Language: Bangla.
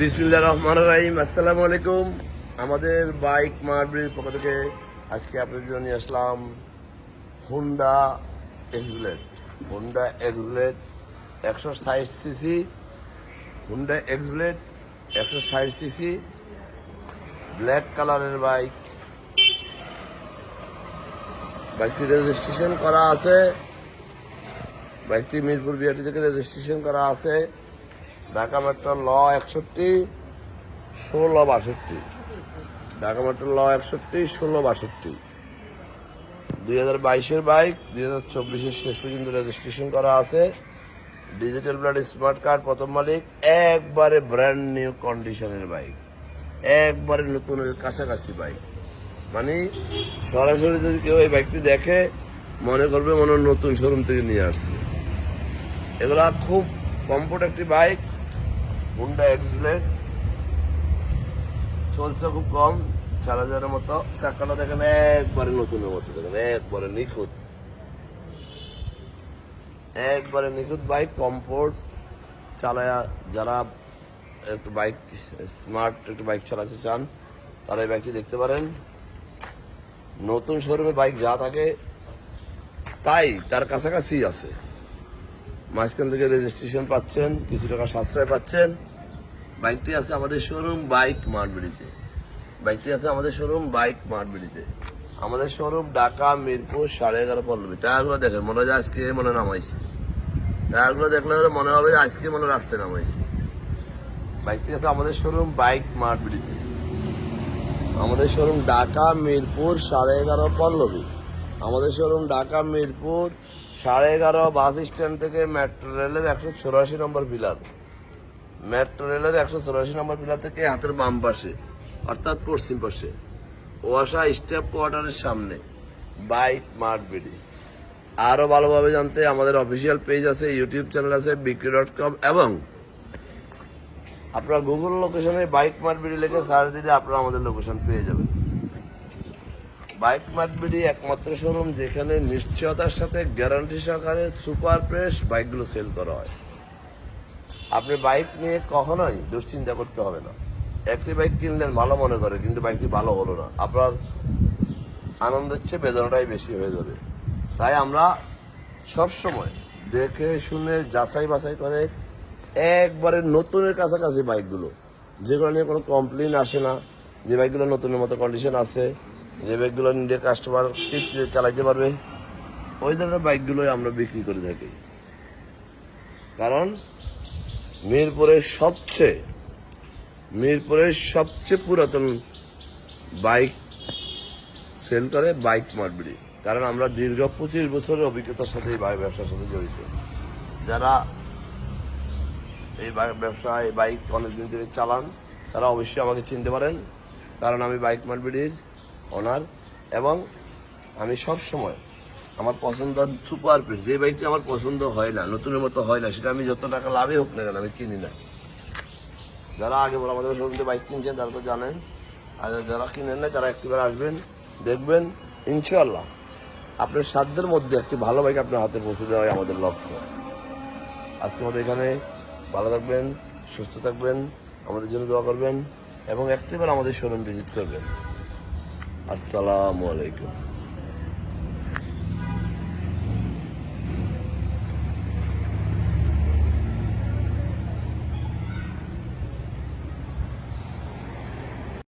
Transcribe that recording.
বিসমিল্লা রহমান রাহিম, আসসালামু আলাইকুম। আমাদের বাইক মারবির পক্ষ থেকে আজকে আপনাদের জন্য নিয়ে আসলাম হুন্ডা এক্সবুলেট হুন্ডা এক্সবুলেট একশো ষাট সিসি হুন্ডা এক্সবুলেট একশো ষাট সিসি ব্ল্যাক কালারের বাইক বাইকটি রেজিস্ট্রেশন করা আছে। বাইকটি মিরপুর বিআরটি থেকে রেজিস্ট্রেশন করা আছে। ঢাকা মেট্রো ল একষট্টি, ষোলো বাষট্টি। ঢাকা মেট্রো ল একষট্টি, ষোলো বাষট্টি। দুই হাজার বাইশের বাইক, দুই হাজার চব্বিশের শেষ পর্যন্ত রেজিস্ট্রেশন করা আছে। ডিজিটাল ব্লাড স্মার্ট কার্ড প্রথম মালিক। একবারে ব্র্যান্ড নিউ কন্ডিশনের বাইক। একবারে নতুনের কাছাকাছি বাইক। মানে সরাসরি যদি কেউ এই বাইকটি দেখে, মনে করবে মনে নতুন শোরুম থেকে নিয়ে আসছে। এগুলা খুব কমফোর্ট একটি বাইক। হুন্ডা এক্স ব্লেড চলছে খুব কম, চার হাজারের মতো। চাকাটা দেখেন একবারে নতুনের মতো, দেখেন একবারে নিখুঁত। একবারে নিখুঁত বাইক কমফোর্ট চালায় যারা একটু বাইক স্মার্ট একটু বাইক চালাতে চান, তারা এই বাইকটি দেখতে পারেন। নতুন শোরুমে বাইক যা থাকে, তাই, তার কাছাকাছি আছে। মাঝখান থেকে রেজিস্ট্রেশন পাচ্ছেন, কিছু টাকা সাশ্রয় পাচ্ছেন। বাইকটি আছে আমাদের শোরুম বাইক মারবিড়িতে বাইকটি আছে আমাদের শোরুম বাইক মারবিড়িতে আমাদের শোরুম ঢাকা, মিরপুর, সাড়ে এগারো পল্লবী টায়ারগুলো দেখেন, মনে হয় আজকে মনে নামাইছে। টায়ারগুলো দেখলে মনে হবে আজকে মনে রাস্তায় নামাইছে। বাইকটি আছে আমাদের শোরুম বাইক মারবিড়িতে আমাদের শোরুম ঢাকা, মিরপুর, সাড়ে এগারো পল্লবী আমাদের শোরুম ঢাকা, মিরপুর সাড়ে এগারো বাস স্ট্যান্ড থেকে মেট্রো রেলের একশো চৌরাশি নম্বর পিলার। মেট্রো রেলের একশো চৌরাশি নম্বর পিলার থেকে হাতের বাম পাশে, অর্থাৎ পশ্চিম পাশে, ওয়াসা স্টেপ কোয়ার্টারের সামনে বাইক মার্ট বিডি। আরও ভালোভাবে জানতে আমাদের অফিসিয়াল পেজ আছে, ইউটিউব চ্যানেল আছে, বিক্রি ডট কম এবং আপনার গুগল লোকেশনে বাইক মার্ট বিডি লিখে সার্চ দিলে আপনারা আমাদের লোকেশন পেয়ে যাবেন। বাইক মার্ট বিডি একমাত্র শোরুম যেখানে নিশ্চয়তার সাথে গ্যারান্টি সহকারে সুপার ফ্রেশ বাইকগুলো সেল করা হয়। আপনি বাইক নিয়ে কখনোই দুশ্চিন্তা করতে হবে না। একটি বাইক কিনলেন ভালো মনে করে, কিন্তু বাইকটি ভালো হলো না। আপনার আনন্দের চেয়ে বেদনাটাই বেশি হয়ে যাবে। তাই আমরা সব সময় দেখে শুনে যাচাই বাছাই করে একবারে নতুনের কাছাকাছি বাইকগুলো। যেগুলো নিয়ে কোনো কমপ্লেন আসে না, যে বাইকগুলো নতুনের মতো কন্ডিশন আছে যে বাইকগুলো নিয়ে কাস্টমার তৃপ্তিতে চালাইতে পারবে, ওই ধরনের বাইকগুলোই আমরা বিক্রি করে থাকি। কারণ মিরপুরের সবচেয়ে মিরপুরের সবচেয়ে পুরাতন বাইক সেল করে বাইক মারবিড়ি কারণ আমরা দীর্ঘ পঁচিশ বছরের অভিজ্ঞতার সাথে এই বাইক ব্যবসার সাথে জড়িত। যারা এই ব্যবসা, এই বাইক অনেকদিন ধরে চালান, তারা অবশ্যই আমাকে চিনতে পারেন। কারণ আমি বাইক মারবিড়ির ওনার এবং আমি সব সময় আমার পছন্দ সুপার পিস যে বাইকটি আমার পছন্দ হয় না, নতুনের মতো হয় না, সেটা আমি যত টাকা লাভে হোক না কেন আমি কিনি না। যারা আগে বলে আমাদের শোরুমে বাইক কিনছেন, তারা তো জানেন। আর যারা কিনেন না তারা একটিবার আসবেন, দেখবেন ইনশাল্লাহ আপনার সাধ্যের মধ্যে একটি ভালো বাইক আপনার হাতে পৌঁছে দেওয়াই আমাদের লক্ষ্য। আজকে আমাদের এখানে ভালো থাকবেন, সুস্থ থাকবেন, আমাদের জন্য দোয়া করবেন এবং একটিবার আমাদের শোরুম ভিজিট করবেন। আসসালামু আলাইকুম।